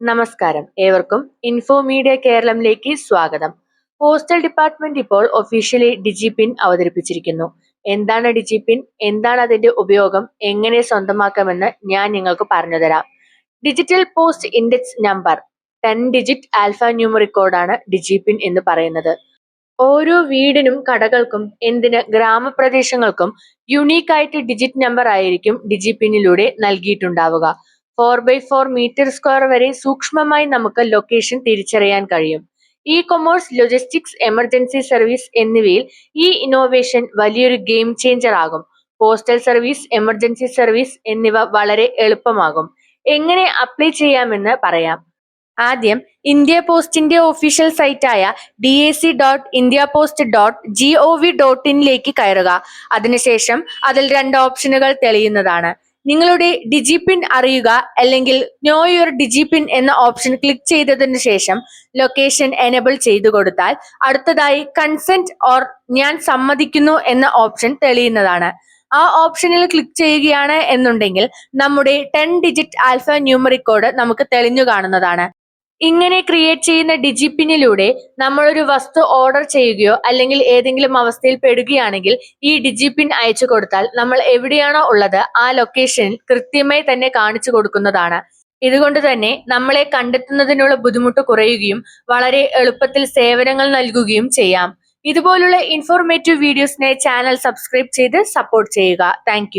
നമസ്കാരം. ഏവർക്കും info media കേരളത്തിലേക്ക് സ്വാഗതം. പോസ്റ്റൽ ഡിപ്പാർട്ട്മെന്റ് ഇപ്പോൾ ഒഫീഷ്യലി ഡിജിപിൻ അവതരിപ്പിച്ചിരിക്കുന്നു. എന്താണ് ഡിജിപിൻ? എന്താണ് അതിന്റെ ഉപയോഗം? എങ്ങനെ സ്വന്തമാക്കാമെന്ന് ഞാൻ നിങ്ങൾക്ക് പറഞ്ഞുതരാം digital post index number ten digit alphanumeric കോഡാണ് ഡിജിപിൻ എന്ന് പറയുന്നത്. ഓരോ വീടിനും കടകൾക്കും എന്തിന് ഗ്രാമപ്രദേശങ്ങൾക്കും യുണീക്ക് ആയിട്ട് ഡിജിറ്റ് നമ്പർ ആയിരിക്കും ഡിജിപിന്നിലൂടെ നൽകിയിട്ടുണ്ടാവുക. Four by four metre square വരെ സൂക്ഷ്മമായി നമുക്ക് ലൊക്കേഷൻ തിരിച്ചറിയാൻ കഴിയും. E commerce logistics emergency service എന്നിവയിൽ ഈ ഇന്നോവേഷൻ വലിയൊരു ഗെയിം ചേഞ്ചർ ആകും. പോസ്റ്റൽ സർവീസ് എമർജൻസി സർവീസ് എന്നിവ വളരെ എളുപ്പമാകും. എങ്ങനെ അപ്ലൈ ചെയ്യാമെന്ന് പറയാം. ആദ്യം ഇന്ത്യ പോസ്റ്റിന്റെ official സൈറ്റായ D A C dot India post dot G O V dot ഇനിലേക്ക് കയറുക. അതിനുശേഷം അതിൽ രണ്ട് ഓപ്ഷനുകൾ തെളിയുന്നതാണ്. നിങ്ങളുടെ ഡിജിപിൻ അറിയുക അല്ലെങ്കിൽ നോ യുവർ ഡിജിപിൻ എന്ന ഓപ്ഷൻ ക്ലിക്ക് ചെയ്തതിന് ശേഷം ലൊക്കേഷൻ എനേബിൾ ചെയ്തു കൊടുത്താൽ അടുത്തതായി കൺസെന്റ് ഓർ ഞാൻ സമ്മതിക്കുന്നു എന്ന ഓപ്ഷൻ തെളിയുന്നതാണ്. ആ ഓപ്ഷനിൽ ക്ലിക്ക് ചെയ്യുകയാണ് എന്നുണ്ടെങ്കിൽ നമ്മുടെ ten digit alpha numeric code നമുക്ക് തെളിഞ്ഞു കാണുന്നതാണ്. ഇങ്ങനെ ക്രിയേറ്റ് ചെയ്യുന്ന ഡിജിപ്പിനിലൂടെ നമ്മൾ ഒരു വസ്തു ഓർഡർ ചെയ്യുകയോ അല്ലെങ്കിൽ ഏതെങ്കിലും അവസ്ഥയിൽ പെടുകയാണെങ്കിൽ ഈ ഡിജിപിൻ അയച്ചു കൊടുത്താൽ നമ്മൾ എവിടെയാണോ ഉള്ളത് ആ ലൊക്കേഷനിൽ കൃത്യമായി തന്നെ കാണിച്ചു കൊടുക്കുന്നതാണ്. ഇതുകൊണ്ട് തന്നെ നമ്മളെ കണ്ടെത്തുന്നതിനുള്ള ബുദ്ധിമുട്ട് കുറയുകയും വളരെ എളുപ്പത്തിൽ സേവനങ്ങൾ നൽകുകയും ചെയ്യാം. ഇതുപോലുള്ള ഇൻഫോർമേറ്റീവ് വീഡിയോസിനെ ചാനൽ സബ്സ്ക്രൈബ് ചെയ്ത് സപ്പോർട്ട് ചെയ്യുക. താങ്ക്